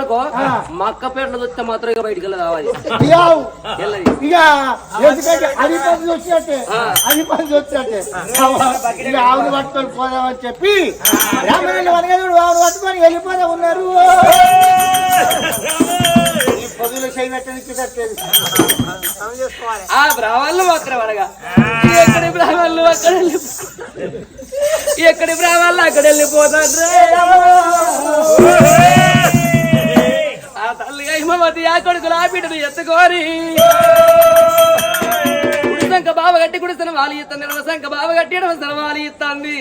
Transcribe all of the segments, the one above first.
అనుకో మక్క పేటలు వస్తే మాత్రం ఇక బయటికి వెళ్ళదు కావాలి ఇయ్యావు. వెళ్ళదు. ఇక ఎందుకంటే అది పది వచ్చినట్టే అది పది వచ్చినట్టే ఇక ఆవును పట్టుకొని పోదామని చెప్పి రామరెడ్డి వనగదుడు ఆవును పట్టుకొని వెళ్ళిపోదా ఉన్నారు. పొదులు ఆ బ్రాహ్మణులు అక్కడ అనగా ఎక్కడి బ్రాహ్మణులు అక్కడ వెళ్ళి ఎక్కడి బ్రాహ్మణులు అక్కడ వెళ్ళిపోతారు ఆ తల్లి హిమవతి ఆ కొడుకులు ఆ బిడ్డను ఎత్తుకోరి. కుడిసంక బావ గట్టి కుడిసిన వాలి ఇస్తాను ఎడమసంక బావ గట్టి ఎడమసన వాలి ఇస్తాంది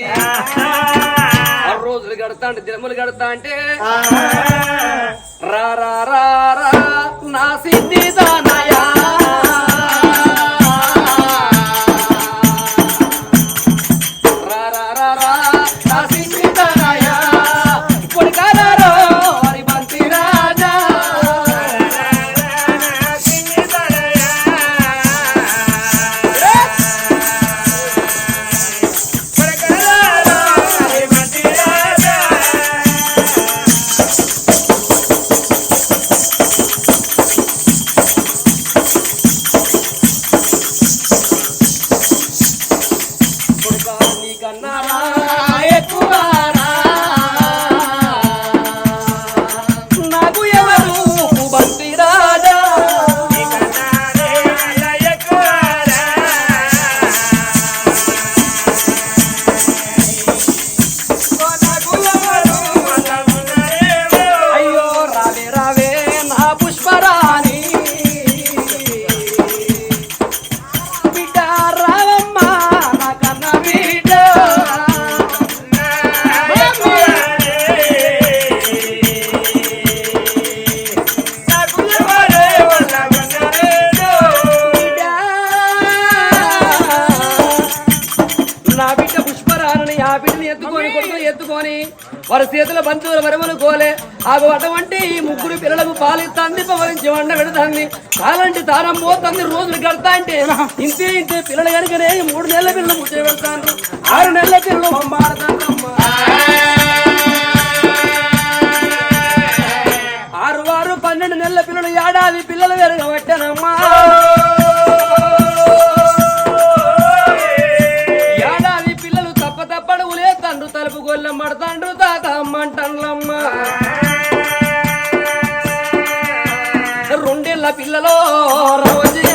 రోజులు గడతాంటే దినములు గడతా అంటే ఆగు అంటే ఈ ముగ్గురు పిల్లలకు పాలిస్తుంది పవరించి వండ పెడుతుంది. కాలంటి తారం పోతుంది రోజులు గడతా అంటే ఇంతే ఇంతే. పిల్లలు కనుకనే మూడు నెలల పిల్లలు ముచ్చట పెడతాను ఆరు నెలల పిల్లలు ఆరు వారు పన్నెండు నెలల పిల్లలు ఏడాది పిల్లలు వెరగబట్టానమ్మా ఏడాది పిల్లలు తప్ప తప్పడుగులే తండ్రు తలుపు గొల్లెం పడతాండ్రు తాత అమ్మంటన్లమ్మ పిల్లలో రోజు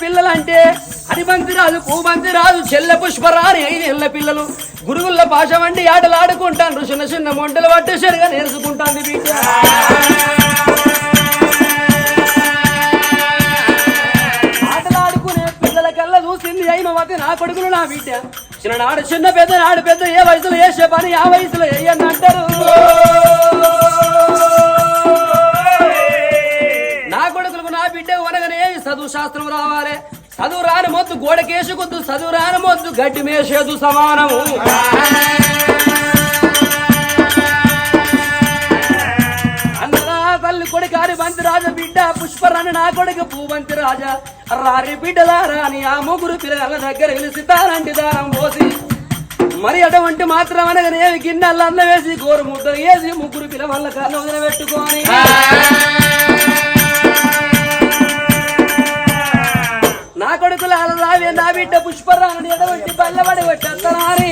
పిల్లలంటే పిల్లలు అంటే హరిబంతి రాజు పూబంతి రాజు చెల్లె పుష్పరాని పిల్లలు. గురుగుల భాష వంటి ఆటలు ఆడుకుంటాను చిన్న చిన్న మొంటలు పట్టు సరిగా నేర్చుకుంటాను బిడ్డ ఆటలాడుకునే పిల్లల చూసింది అయిమవతి నా కొడుకులు నా బిడ్డ. చిన్ననాడు చిన్న పెద్ద నాడు పెద్ద ఏ వయసులో వేసే పని ఆ వయసులో వేయని అంటారు. శాస్త్రం రావాలి. చదువు రాని మొద్దు గోడకేసుకొద్దు చదువు రాని మొద్దు గడ్డి మేసేదు సమానము. అన్నదా తల్లి కొడుకు బంతి రాజా బిడ్డ పుష్పరాణి నా కొడుకు పూబంతి రాజా. రారి బిడ్డలారా అని ఆ ముగ్గురు పిల్లల దగ్గర వెలిసి తారంటి దారం పోసి. మరి అటువంటి మాత్రం అనగానే గిన్నెల్లో అన్న వేసి గోరు ముద్ద వేసి ముగ్గురు పిల్లల కళ్ళు వదిన నా కొడుకులు అలా నా బిడ్డ పుష్పరాణి ఎటువంటి బల్లబడి వచ్చేస్తున్నారి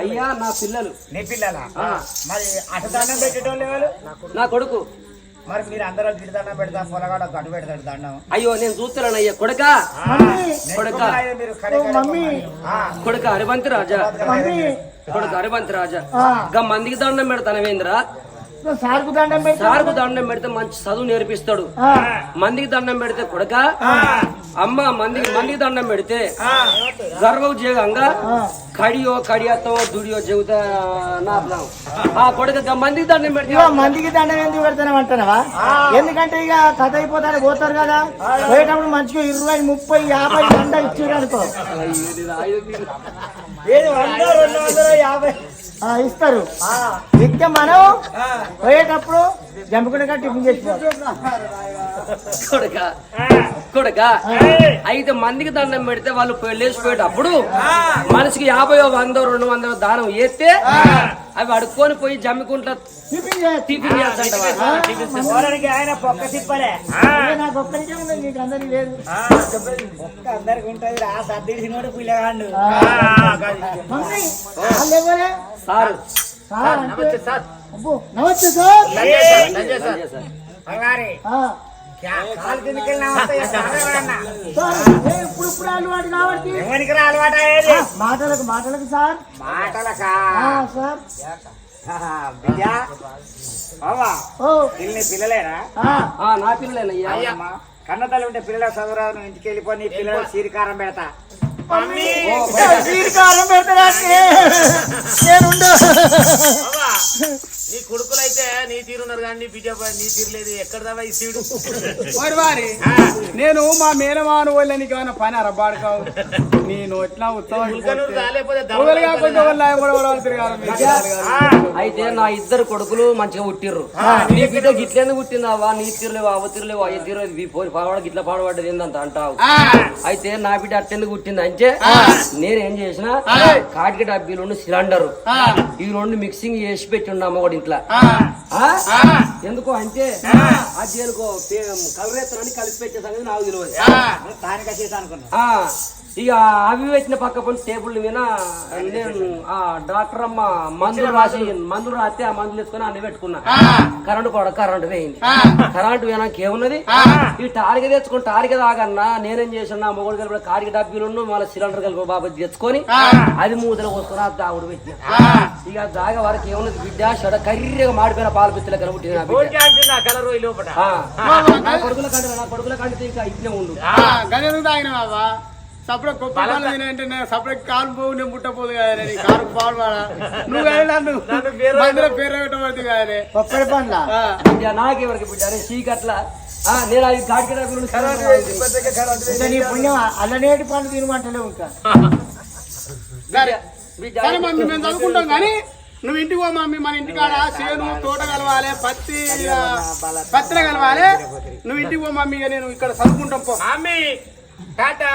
అయ్యా నా పిల్లలు. నీ పిల్లలా? ఆ. మరి అటు దండం పెట్టేటోళ్ళు ఎవరు? నా కొడుకు. మరి మీరు అందరూ గిడి దండం పెడతా పొలగాడ గడ్డు పెడతాడు దండం? అయ్యో నేను చూస్తున్నాను అయ్యా కొడుక? కొడుక కొడుక హరివంతి రాజా. కొడుక హరివంతి రాజా. గా మందికి దండం పెడతానవేంద్రా? నువ్వు సార్కు దండం సార్కు దండం పెడితే మంచి చదువు నేర్పిస్తాడు. ఆ, మందికి దండం పెడితే కొడుక? అమ్మ మందికి మందికి దండం పెడితే గర్వం జేగంగా? కడియో కడియాతో దుడియో చెబుతా ఆ కొడుక గా మందికి దండం పెడితే మందికి దండం ఎందుకు పెడతాను అంటానవా ఎందుకంటే ఇక కథ అయిపోతారు పోతారు కదా. పోయేటప్పుడు మంచిగా ఇరవై ముప్పై యాభై దండ ఇచ్చారు అనుకో. ఏది వంద రెండు వందలు యాభై? ఇస్తారు. ఇక మనం పోయేటప్పుడు జంపుకుండా టిఫిన్ చేసినాం కొడుక కొడుక అయితే మందికి దండం పెడితే వాళ్ళు లేచిపోయేటప్పుడు మనిషికి యాభై వంద రెండు వందల దానం వేస్తే అవి అడుక్కొని పోయి జమ్మికుంటా టిఫిన్ ఆయన పొక్క తిప్పలే. ఇక నాకు ఒక్కరికే ఉన్నది నీకు అందరికి లేదు. పొక్క అందరికి ఉంటది రా సర్దిడి తినోడు పిల్లగాండు సారు. సార్. అబ్బో, నమస్తే సార్. సంజయ్ సార్. బంగారి. ఆ, కాలు కిందకి నమస్తే సార్ ఏ ఇప్పుడు ఇప్పుడు అలవాటు కాబట్టి ఎవరికి రా అలవాట ఏది? మాటలకు మాటలకు సార్. మాటలకా? ఆ, సార్. ఆ, నా పిల్లలేనయ్యా. అమ్మా కన్న తల్లి ఉంటే పిల్లల చదువురాదు ఇంటికి వెళ్ళిపో నీ పిల్లలు చీరికారం పెడతా. చీరకారం పెడతారా? నేనుండు నీ కొడుకులైతే నీ తీరున్నారు కానీ నీ బిడ్డ నీ తీరులేదు ఎక్కడ దావా ఈ సీడు? మరి వారి. నేను మా మేనమాను వాళ్ళని ఏమైనా పని అరబాడుకావు. నేను ఎట్లా. అయితే నా ఇద్దరు కొడుకులు మంచిగా పుట్టిర్రు. నీ బిడ్డ గిట్లెందుకు పుట్టిందావా నీ తీరులేవు అవ తీరులేవు అయ్య తీరు పోయి పాడవాడ గిట్ల పాడబడ్డది ఏందంత అంటావు. అయితే నా బిడ్డ అట్టెందుకు పుట్టింది? అంటే నేనేం చేసిన కాటికి డబ్బీలు సిలిండర్. ఈ రెండు మిక్సింగ్ చేసి పెట్టి ఉన్న అమ్మ కూడా ఇంట్లో? ఎందుకో అంటే అది దేనికో కలరేత్తనని కలిపి పెట్టే సంగతి నాకు తెలియదు. అనుకున్నా. ఇక అవి పెట్టిన పక్క పని టేబుల్ మీద నేను ఆ డాక్టర్ అమ్మ మందులు రాసి మందులు. రాస్తే ఆ మందులు వేసుకొని అన్ని పెట్టుకున్నా. కరెంటు కూడా కరెంటు వేయింది. కరెంటు పోయినాక ఏమున్నది? ఈ టారిక తెచ్చుకుని టారిక తాగన్నా నేనేం చేసిన మొగడు కలిపి కాడికి డబ్బీలు మళ్ళీ సిలిండర్ కలిపి బాబు తెచ్చుకొని అది మూతలు పోసుకుని ఆ దాగుడు పెట్టిన. ఇక దాగ వరకు ఏమున్నది బిడ్డ? షడ కర్రీగా మాడిపోయిన పాల పిత్తల కనబుట్టింది నా బిడ్డ. అంటుంది ఆ కలర్ ఈ లోపల ఆ, నా కొడుకుల కంటే నా కొడుకుల కంటే ఇంకా ఇట్లే ఉండు. సపరేట్ గొప్ప తినంటే సపరేట్ కాలు పోవు నేను ముట్టపోదు కదా నేను కారు పాలు నువ్వు కానీ నన్ను మందిలో పేరు పెట్టబడుతుంది కానీ ఒక్కడి బిడ్డ నాకెవరికి బిడ్డ అరే చీకట్ల. ఆ, నేను అది నీ పుణ్యం అల్లనేటి పనులు తినమంటలేవు ఇంకా సరే. మమ్మీ మేము చదువుకుంటాం కానీ నువ్వు ఇంటికి పో మమ్మీ. మన ఇంటికాడ చేను తోట కలవాలి పత్తి ఇక పత్తిర కలవాలి. నువ్వు ఇంటికి పో మమ్మీ. నేను ఇక్కడ చదువుకుంటాం పో. Mummy tata.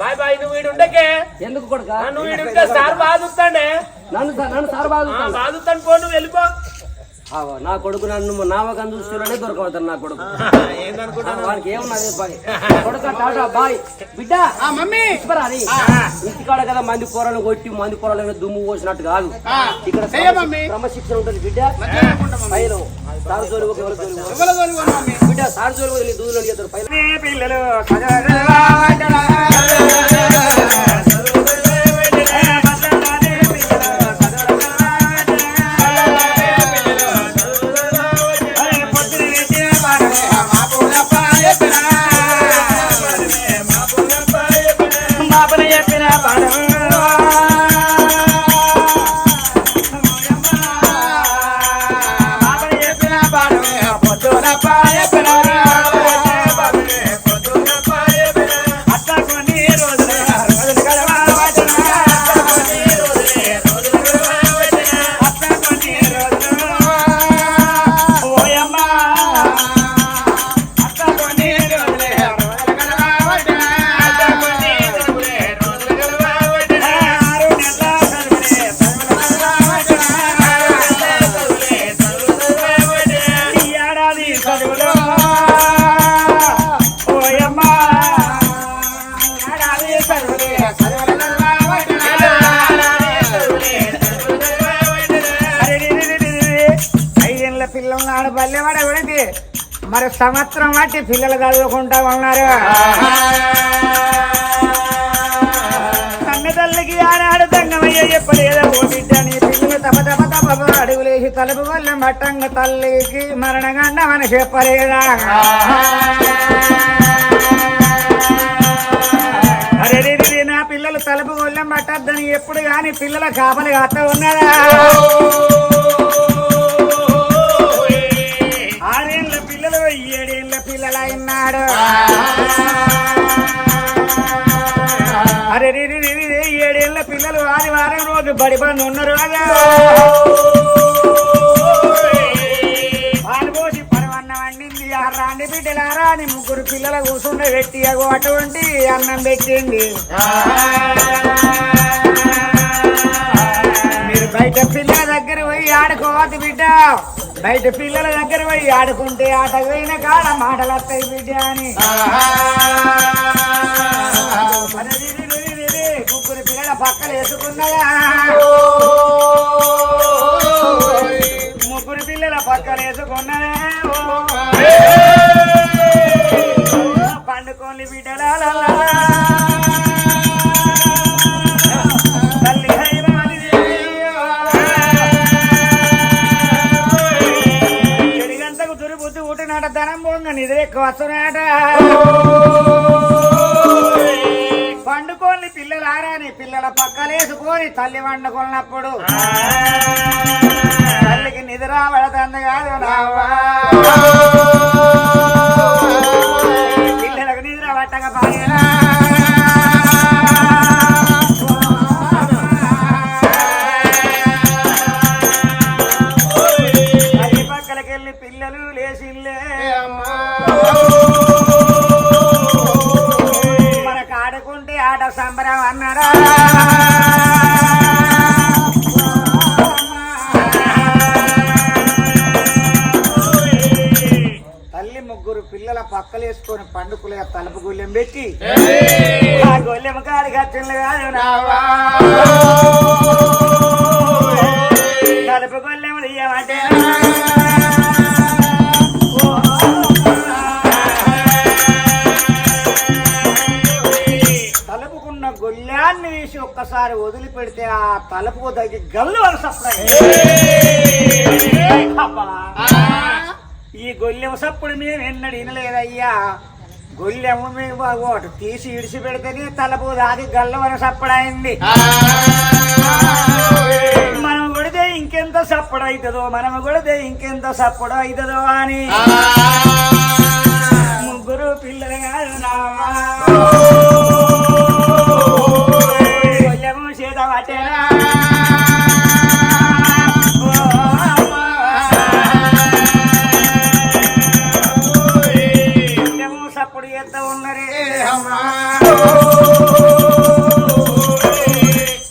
బాయ్ బాయ్ నువ్వు వీడు ఉండకే. ఎందుకు కొడుక? నువ్వు వీడు ఉంటే సార్ బాదుతాండే నన్ను నన్ను సార్ బాగుతాను బాదుతాను పో నువ్వు వెళ్ళిపో. నా కొడుకు నన్ను నామకం దృష్టిలోనే దొరకవుతాను నా కొడుకు. వానికి ఏమున్నది బాయ్ కొడుక టాటా బాయ్. బిడ్డ మమ్మీ! ఇప్పరా అని ఇంటికాడ కదా మంది కూరలు కొట్టి మంది కూరలు దుమ్ము పోసినట్టు కాదు. ఇక్కడ. క్రమశిక్షణ ఉంటుంది బిడ్డ. పైన సార్ జోలి పోను బిడ్డ సార్ జోలి దూదులు అడిగేస్తారు పైన. పిల్లలు పల్లెవాడ గురించి మరి సంవత్సరం బట్టి పిల్లలు చదువుకుంటా ఉన్నారు తల్లికి ఆనాడు దంగమయ్య చెప్పలేదా ఓ బిడ్డ నీ పిల్లలు తప తప తప అడుగులేసి తలుపు వల్ల మట్టంగ తల్లికి మరణగండమని చెప్పలేదా? అరే నా పిల్లలు తలుపు వల్ల మట్టద్దని ఎప్పుడు కానీ పిల్లల కాపలి కాస్త ఉన్నదా పిల్లలు అయినాడు అరే రే రే రే రే, ఏడేళ్ళ పిల్లలు ఆదివారం రోజు బడి బంద్ ఉన్నారు కదా రాండి బిడ్డలారా అని ముగ్గురు పిల్లల కూర్చుండ పెట్టి అగో అటువంటి అన్నం పెట్టింది. మీరు బయట పిల్లల దగ్గర పోయి ఆడుకోవద్దు బిడ్డ. బయట పిల్లల దగ్గర పోయి ఆడుకుంటే ఆట పోయిన కాడ మాటలు వస్తాయి బిడ్డ అని. ముగ్గురు పిల్లల పక్కన వేసుకున్నదా ముగ్గురు పిల్లల పక్కన వేసుకున్నదా పండుకోని బిడ్డల వస్తున్నాట పండుకోని పిల్లలు ఆరాని పిల్లల పక్కలేసుకొని తల్లి వండుకున్నప్పుడు. తల్లికి నిద్ర పడతంది కాదు నావా. గొల్లాన్ని వేసి ఒక్కసారి వదిలిపెడితే ఆ తలుపుకు తగ్గి గల్లు అని సప్పుడు ఈ గొల్లెం సప్పుడు మేము ఎన్నడు వినలేదయ్యా. గొల్లెము మేము ఒకటి తీసి ఇడిచి పెడితేనే తలుపు దాగి గల్లు అని సప్పుడైంది మనం కొడితే ఇంకెంత సప్పుడు అవుతుందో మనం కొడితే ఇంకెంత సప్పుడు అవుతుందో అని ముగ్గురు పిల్లలు కాదు నావా.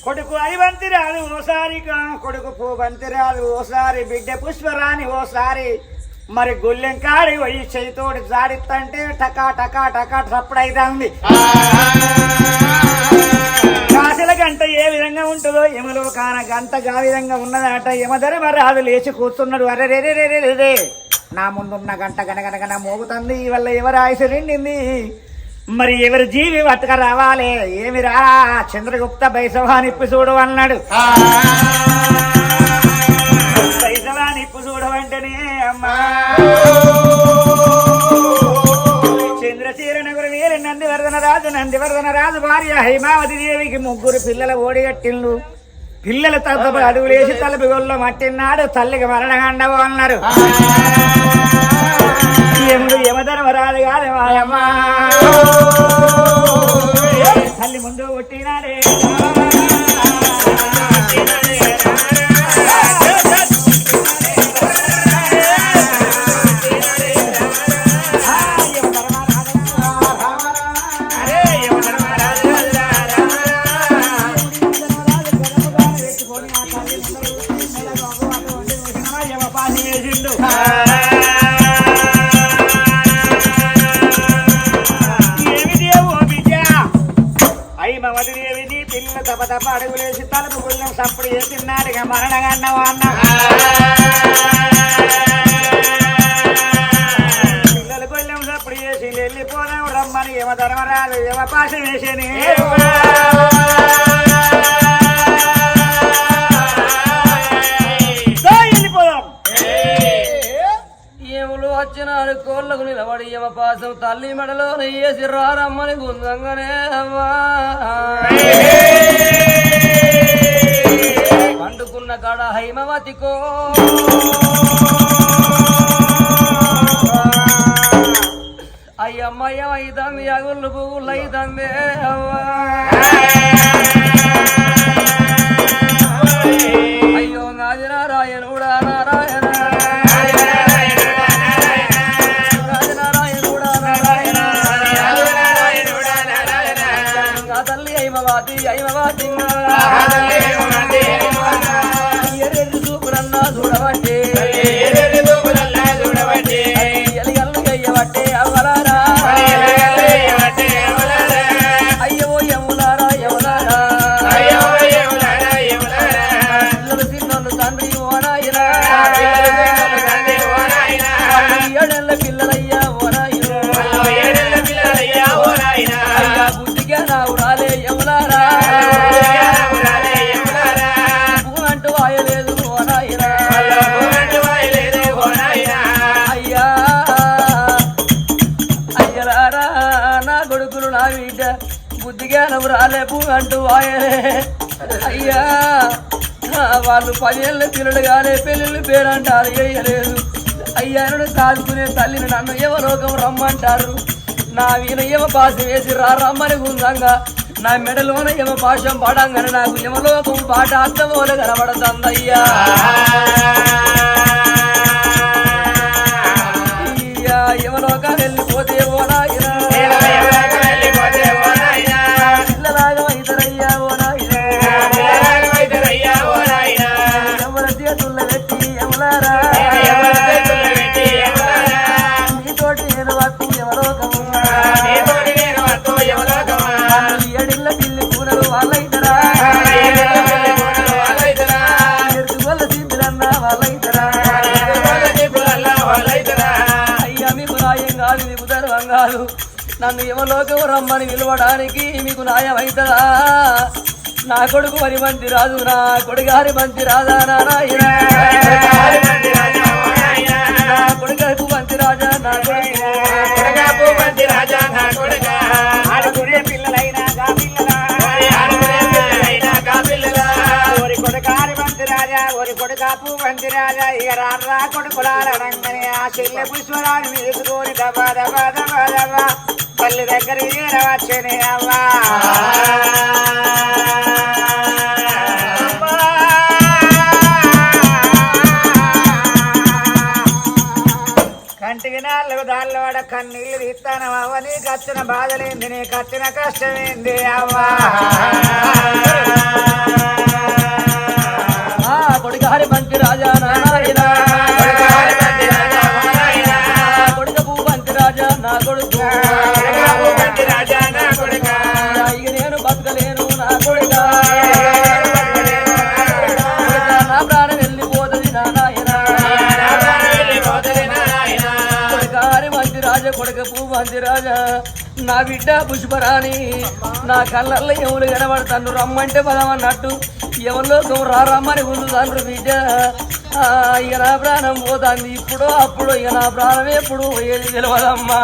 కొడుకు అరివంతి రాదు ఓసారి కా- కొడుకు పూబంతి రాదు ఓసారి బిడ్డ పుష్పరాని ఓసారి మరి గొల్లెం కాడి పోయి చేతితోటి జాడిత్తంటే టకా టకా టకా సప్పుడైతుంది కాశల గంట ఏ విధంగా ఉంటుందో యమలో కాన గంట గా విధంగా ఉన్నదట మరి అది లేచి కూర్చున్నాడు. అరే రే రే రే రే రే నా ముందున్న గంట గనగనగన మోగుతుంది ఇవల్ల వల్ల ఎవరు ఆయుసు నిండింది? మరి ఎవరి జీవి పట్టుక రావాలి? ఏమి రా? చంద్రగుప్త బైసవానిప్పు చూడు అన్నాడు. బైసవానిప్పు చూడవంటనే అమ్మా. చంద్రశీల నగరు వీరి నందివర్ధన రాజు నందివర్ధన రాజు భార్య హైమావతి దేవికి ముగ్గురు పిల్లల ఓడిగట్టిండు పిల్లల తప్ప అడుగులేసి తలపి గొల్ల మట్టిన్నాడు తల్లికి మరణగండవు అన్నారు. ఎముడు యమధర్మరాజు కాదు మాయమ్మ తల్లి ముందు కొట్టినాడే చేసినాడుగా మరణగన్నవా అన్న సప్పుడు చేసి వెళ్ళిపోదాం రమ్మని ఏమ ధర్మరాజు ఏమ పాశ వేసేని. దా, ఏములు కోళ్ళకు నిలబడి యమ పాసం తల్లి మెడలో నెయ్యేసి రారమ్మని గుందంగానే అమ్మా. పండుకున్న కాడ హైమవతికో. అయ్యమ్మయ్య అయితంది అగుళ్ళు పువ్వులు అయితందే అవ్వా. అయ్యో నాది నారాయణుడా నారాయణ. తల్లి అయిమవాతి అయిమవాతి ఎర్రెడ్డి చూపురన్నా చూడబట్టే బిడ్డ బుద్ధిగా రాలేపు అంటూ ఆయనే అయ్యా వాళ్ళు పదేళ్ళ పిల్లలు కాలే పెళ్ళిళ్ళు పేరంటారు వేయలేదు అయ్యాను నన్ను సాదుకునే తల్లిని నన్ను యవలోకం రమ్మంటారు. నా వీణ యమ పాశ వేసి రా రమ్మని గుందంగా నా మెడలోన యమ పాశం పాడంగానే నాకు యమలోకం పాట అర్థమోలు కనబడతందయ్యా. అయ్యా యమలోకాలు వెళ్ళిపోతే ఓ నన్ను యమలోకం రమ్మని నిలవడానికి మీకు న్యాయం నా కొడుకు మరి మంచి రాదు నా కొడుగారి మంచి రాజా నారాయణ నా కొడుకు మంచి రాజా నా కొడుకు ఆడుకునే పిల్లలైనా గా పిల్లలా ఓరి కొడుకారి మంచి రాజా ఓరి కొడుకాపు మంచి రాజా ఇక రారా కొడుకులారనంగనే ఆ చెల్లె పుష్పరాని మీద దబా దబా దబా తల్లి దగ్గర వచ్చనే అవ్వా. కంటికి నాలుగు దాళ్ళు వాడ కన్నీళ్ళు తీస్తాను అవ్వ. నీకు వచ్చిన బాధలేంది నీకు వచ్చిన కష్టమేంది అవ్వా. కొడుగారి మంచి రాజా నారాయణ. కొడుక మంచి రాజా నా కొడుకు. ఇక నేను బతకలేను నా కొడుక. నా ప్రాణం వెళ్ళిపోతుంది నారాయణ కొడుకారి మంచి రాజా కొడుక పూ మంచి రాజా. నా బిడ్డ పుష్పరాణి. నా కళ్ళల్లో ఎవరు కనబడతాను రమ్మంటే పదమన్నట్టు. ఎవరిలో రా రమ్మని ముందు తండ్రి బిడ్డ. ఇక నా ప్రాణం పోతాంది. ఇప్పుడు అప్పుడు ఇక నా ప్రాణం ఎప్పుడు పోయేది తెలియదమ్మా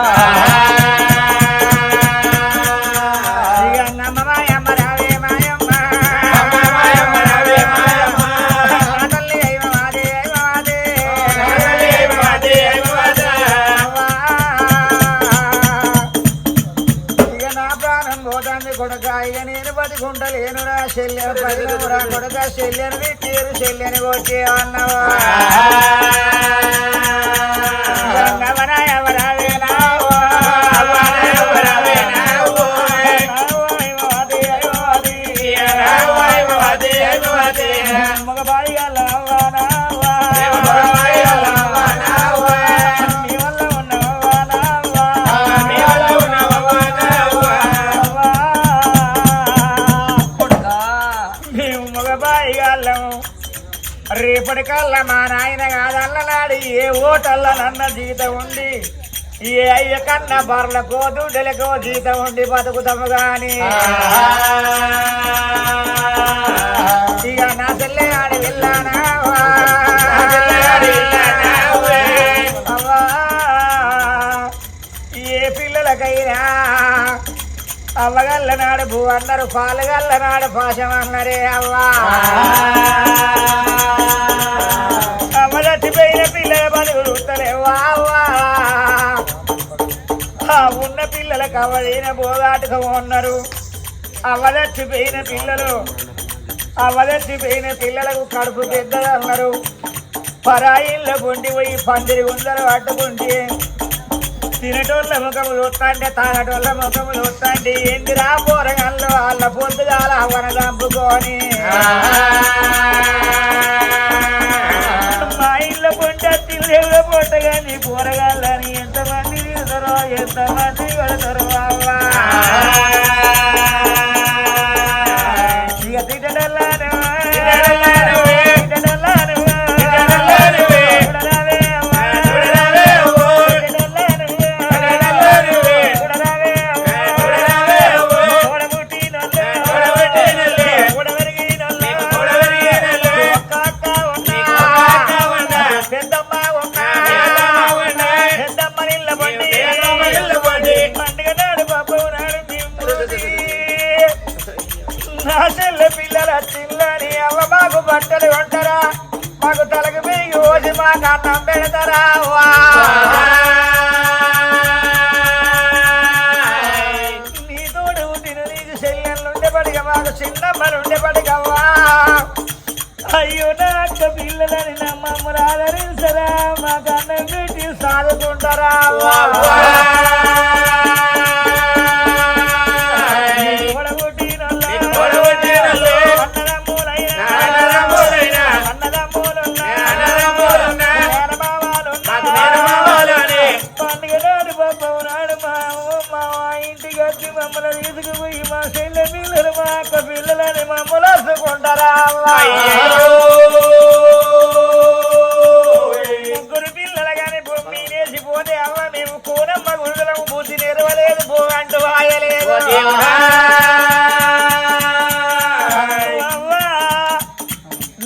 చెల్లెను పదిలమురా కొడుక చెల్లెను పెట్టేరు చెల్లెని కొట్టి అన్నవా? రేపటికల్లా మా నాయన కాదల్లనాడు ఏ ఓటల్ల నన్న జీతం ఉండి ఏ అయ్య కన్న బర్లకో దుడ్డలకో జీతం ఉండి బతుకుతాము గాని. ఇక నా చెల్లె ఆడి వెళ్ళానా? అవ్వా, ఏ పిల్లలకైనా అవ్వగల్ల నాడు భూ అన్నారు పాలగల్ల నాడు పాశం అన్నరే అవ్వా. పిల్లలకు అవదైన బోగాటుగా ఉన్నారు. అవ్వ పిల్లలు అవ్వ పిల్లలకు కడుపు పెద్దగా అన్నారు పరాయిళ్ళ గుండి పోయి పందిరి ఉందరు అడ్డుకుంటే తినటోళ్ళ ముఖము చూస్తాంటే తాగటోళ్ళ ముఖము చూస్తాంటే ఏందిరా పోరగాళ్ళు వాళ్ళ పొద్దుగాల అవన చంపుకొని. మా ఇళ్ళ పొంట తిరుగుల పొట్ట కానీ పోరగాళ్ళని ತಮ್ಮ ಜೀವನ ತರುವ పిల్లలని నమ్మమ్మలు ఆదరించరా మా కన్నం పెట్టి సాదుకుంటారా పండుగ నాడు నేసిపోతే అవ్వ మేము కూనమ్మ గురుదలము బుద్ధి నెరవలేదు భూ అంటూ వాయలేదు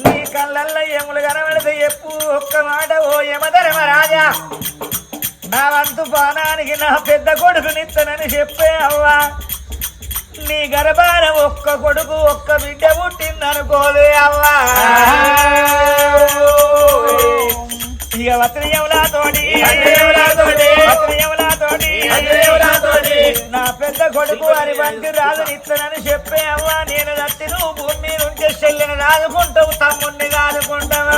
నీ కళ్ళల్లో ఎములు కనబడితే ఎప్పు ఒక్క మాట ఓ యమధర్మ రాజా. నా వంతు పానానికి నా పెద్ద కొడుకునిత్తనని చెప్పే అవ్వా. నీ గర్భాన ఒక్క కొడుకు ఒక్క బిడ్డ పుట్టిందనుకోలే అవ్వా. ఇక వస్త్రయములా నా పెద్ద కొడుకు అని వంటి రాదు ఇతనని చెప్పే అవ్వా. నేను రత్తి భూమి నుంచే చెల్లిన రాదుకుంటావు తమ్ముణ్ణి రాదుకుంటావా